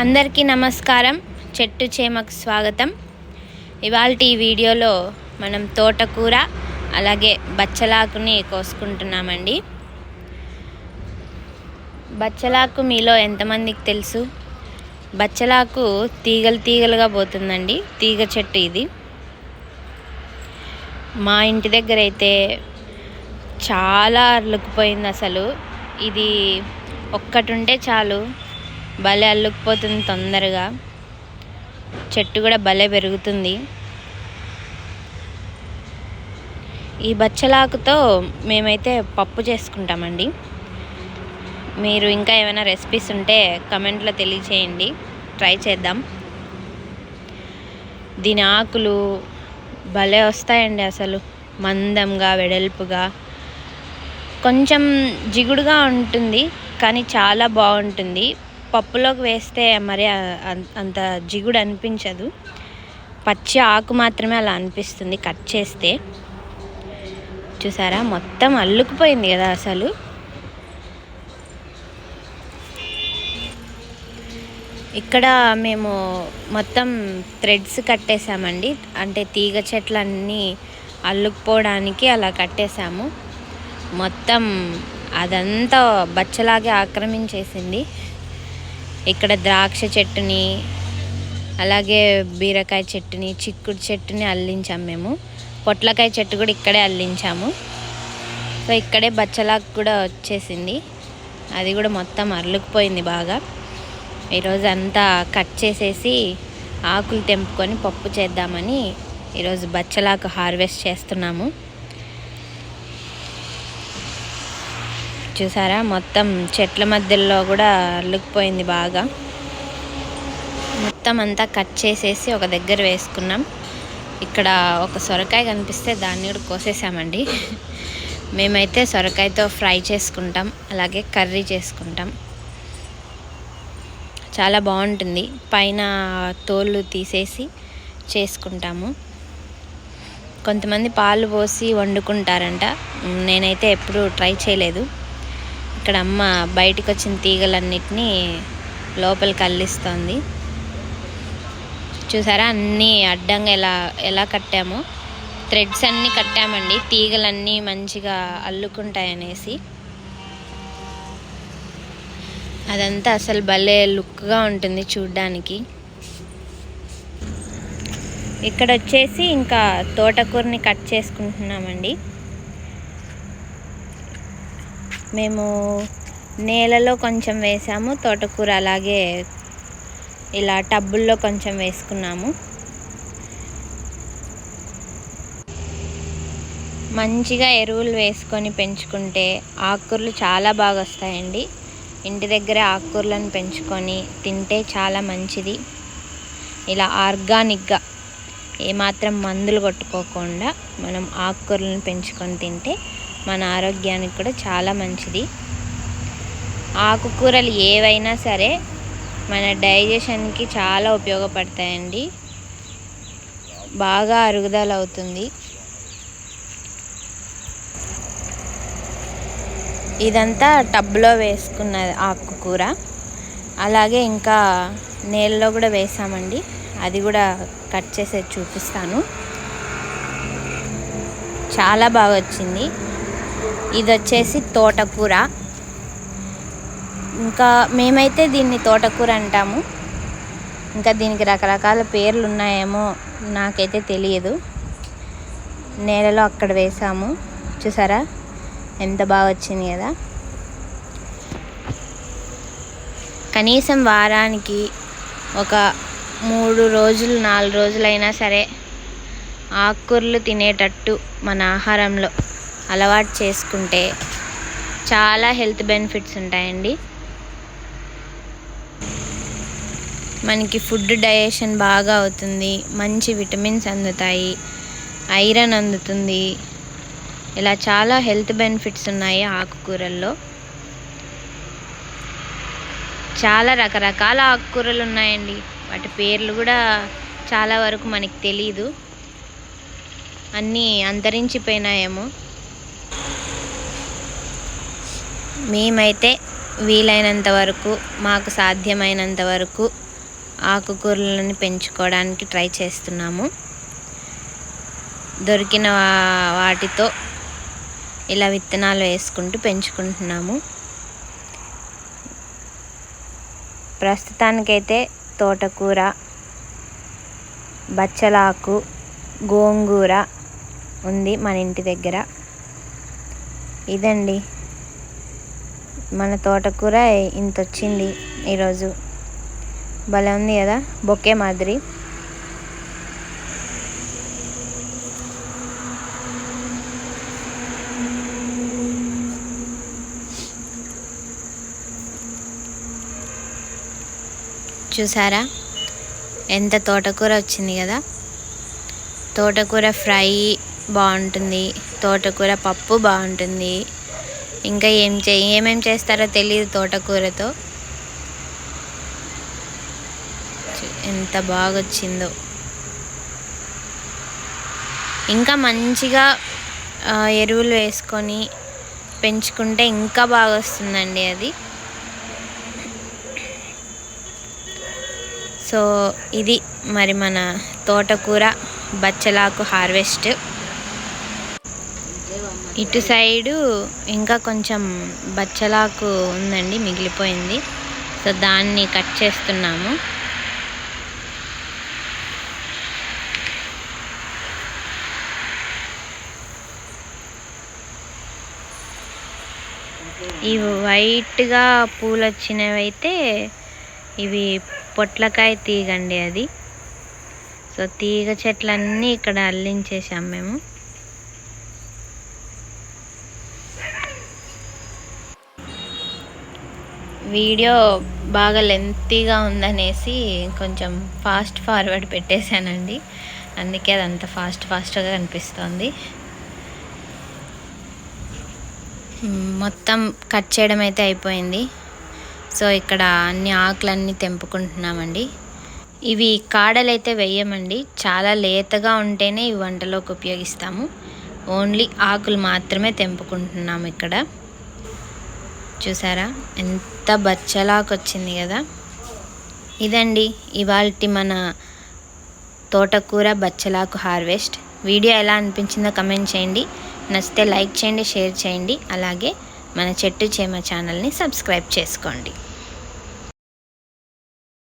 అందరికీ నమస్కారం. చెట్టు చేమకు స్వాగతం. ఇవాళ ఈ వీడియోలో మనం తోటకూర అలాగే బచ్చలాకుని కోసుకుంటున్నామండి. బచ్చలాకు మీలో ఎంతమందికి తెలుసు? బచ్చలాకు తీగలు తీగలుగా పోతుందండి. తీగ చెట్టు ఇది. మా ఇంటి దగ్గర అయితే చాలా అర్లుకుపోయింది అసలు ఇది ఒక్కటి ఉంటే చాలు. భలే అల్లుకుపోతుంది తొందరగా. చెట్టు కూడా భలే పెరుగుతుంది. ఈ బచ్చలాకుతో మేమైతే పప్పు చేసుకుంటామండి. మీరు ఇంకా ఏమైనా రెసిపీస్ ఉంటే కమెంట్లో తెలియచేయండి. ట్రై చేద్దాం. దీని ఆకులు భలే వస్తాయండి అసలు. మందంగా వెడల్పుగా. కొంచెం జిగుడుగా ఉంటుంది కానీ చాలా బాగుంటుంది. పప్పులోకి వేస్తే మరి అంత జిగుడు అనిపించదు. పచ్చి ఆకు మాత్రమే అలా అనిపిస్తుంది కట్ చేస్తే. చూసారా? మొత్తం అల్లుకుపోయింది కదా అసలు. ఇక్కడ మేము మొత్తం థ్రెడ్స్ కట్టేసామండి అంటే తీగ చెట్లన్నీ అల్లుకుపోవడానికి అలా కట్టేసాము మొత్తం అదంతా బచ్చలాగే ఆక్రమించేసింది. ఇక్కడ ద్రాక్ష చెట్టుని అలాగే బీరకాయ చెట్టుని చిక్కుడు చెట్టుని అల్లించాము మేము. పొట్లకాయ చెట్టు కూడా ఇక్కడే అల్లించాము. సో ఇక్కడే బచ్చలాకు కూడా వచ్చేసింది. అది కూడా మొత్తం అర్లుకుపోయింది బాగా. ఈరోజు అంతా కట్ చేసేసి ఆకులు తెంపుకొని పప్పు చేద్దామని ఈరోజు బచ్చలాకు హార్వెస్ట్ చేస్తున్నాము. చూసారా? మొత్తం చెట్ల మధ్యలో కూడా అల్లుకుపోయింది బాగా. మొత్తం అంతా కట్ చేసేసి ఒక దగ్గర వేసుకున్నాం. ఇక్కడ ఒక సొరకాయ కనిపిస్తే దాన్ని కూడా కోసేసామండి. మేమైతే సొరకాయతో ఫ్రై చేసుకుంటాం అలాగే కర్రీ చేసుకుంటాం. చాలా బాగుంటుంది. పైన తోళ్ళు తీసేసి చేసుకుంటాము. కొంతమంది పాలు పోసి వండుకుంటారంట. నేనైతే ఎప్పుడూ ట్రై చేయలేదు. ఇక్కడ అమ్మ బయటకు వచ్చిన తీగలన్నిటినీ లోపలికి అల్లిస్తుంది. చూసారా? అన్నీ అడ్డంగా ఎలా ఎలా కట్టామో. థ్రెడ్స్ అన్నీ కట్టామండి. తీగలన్నీ మంచిగా అల్లుకుంటాయనేసి. అదంతా అసలు భలే లుక్గా ఉంటుంది చూడ్డానికి. ఇక్కడ వచ్చేసి ఇంకా తోటకూరని కట్ చేసుకుంటున్నామండి. మేము నేలలో కొంచెం వేసాము తోటకూర అలాగే ఇలా టబ్బుల్లో కొంచెం వేసుకున్నాము. మంచిగా ఎరువులు వేసుకొని పెంచుకుంటే ఆకుకూరలు చాలా బాగా వస్తాయండి. ఇంటి దగ్గర ఆకుకూరలను పెంచుకొని తింటే చాలా మంచిది. ఇలా ఆర్గానిక్గా ఏమాత్రం మందులు కొట్టుకోకుండా మనం ఆకుకూరలను పెంచుకొని తింటే మన ఆరోగ్యానికి కూడా చాలా మంచిది. ఆకుకూరలు ఏవైనా సరే మన డైజెషన్కి చాలా ఉపయోగపడతాయండి. బాగా అరుగుదల అవుతుంది. ఇదంతా టబ్లో వేసుకున్న ఆకుకూర. అలాగే ఇంకా నేలలో కూడా వేసామండి. అది కూడా కట్ చేసేది చూపిస్తాను. చాలా బాగా వచ్చింది. ఇది వచ్చేసి తోటకూర. ఇంకా మేమైతే దీన్ని తోటకూర అంటాము. ఇంకా దీనికి రకరకాల పేర్లు ఉన్నాయేమో నాకైతే తెలియదు. నేలలో అక్కడ వేసాము. చూసారా? ఎంత బాగా వచ్చింది కదా? కనీసం వారానికి ఒక మూడు రోజులు నాలుగు రోజులైనా సరే ఆకుకూరలు తినేటట్టు మన ఆహారంలో. అలవాటు చేసుకుంటే చాలా హెల్త్ బెనిఫిట్స్ ఉంటాయండి. మనకి ఫుడ్ డైజెషన్ బాగా అవుతుంది మంచి విటమిన్స్ అందుతాయి ఐరన్ అందుతుంది. ఇలా చాలా హెల్త్ బెనిఫిట్స్ ఉన్నాయి ఆకుకూరల్లో. చాలా రకరకాల ఆకుకూరలు ఉన్నాయండి. వాటి పేర్లు కూడా చాలా వరకు మనకి తెలీదు. అన్నీ అంతరించిపోయినాయేమో. మేమైతే వీలైనంత వరకు మాకు సాధ్యమైనంత వరకు ఆకుకూరలను పెంచుకోవడానికి ట్రై చేస్తున్నాము. దొరికిన వా- వాటితో ఇలా విత్తనాలు వేసుకుంటూ పెంచుకుంటున్నాము. ప్రస్తుతానికైతే తోటకూర బచ్చలాకు గోంగూర ఉంది మన ఇంటి దగ్గర. ఇదండి మన తోటకూర ఇంత వచ్చింది ఈరోజు. భలే ఉంది కదా బొకే మాదిరి. చూసారా? ఎంత తోటకూర వచ్చింది కదా. తోటకూర ఫ్రై బాగుంటుంది తోటకూర పప్పు బాగుంటుంది. ఇంకా ఏం చే ఏమేం చేస్తారో తెలియదు తోటకూరతో. ఎంత బాగా వచ్చిందో ఇంకా మంచిగా ఎరువులు వేసుకొని పెంచుకుంటే ఇంకా బాగా వస్తుందండి అది. సో ఇది మరి మన తోటకూర బచ్చలాకు హార్వెస్ట్. ఇటు సైడు ఇంకా కొంచెం బచ్చలాకు ఉందండి మిగిలిపోయింది. సో దాన్ని కట్ చేస్తున్నాము. ఈ వైట్గా పూలు వచ్చినవి అయితే ఇవి పొట్లకాయ తీగండి అది. సో తీగ చెట్లన్నీ ఇక్కడ అల్లించేసాం మేము. వీడియో బాగా లెంతీగా ఉందనేసి కొంచెం ఫాస్ట్ ఫార్వర్డ్ పెట్టేశానండి. అందుకే అది అంత ఫాస్ట్ ఫాస్ట్గా కనిపిస్తోంది. మొత్తం కట్ చేయడం అయితే అయిపోయింది. సో ఇక్కడ అన్ని ఆకులన్నీ తెంపుకుంటున్నామండి. ఇవి కాడలైతే వేయమండి చాలా లేతగా ఉంటేనే ఈ వంటలోకి ఉపయోగిస్తాము. ఓన్లీ ఆకులు మాత్రమే తెంపుకుంటున్నాము ఇక్కడ. చూసారా? ఎంత బచ్చలాకు వచ్చింది కదా? ఇదండి ఇవాళ మన తోటకూర బచ్చలాకు హార్వెస్ట్. వీడియో ఎలా అనిపించిందో కమెంట్ చేయండి. నచ్చితే లైక్ చేయండి షేర్ చేయండి. అలాగే మన చెట్టు చేమ ఛానల్ని సబ్స్క్రైబ్ చేసుకోండి.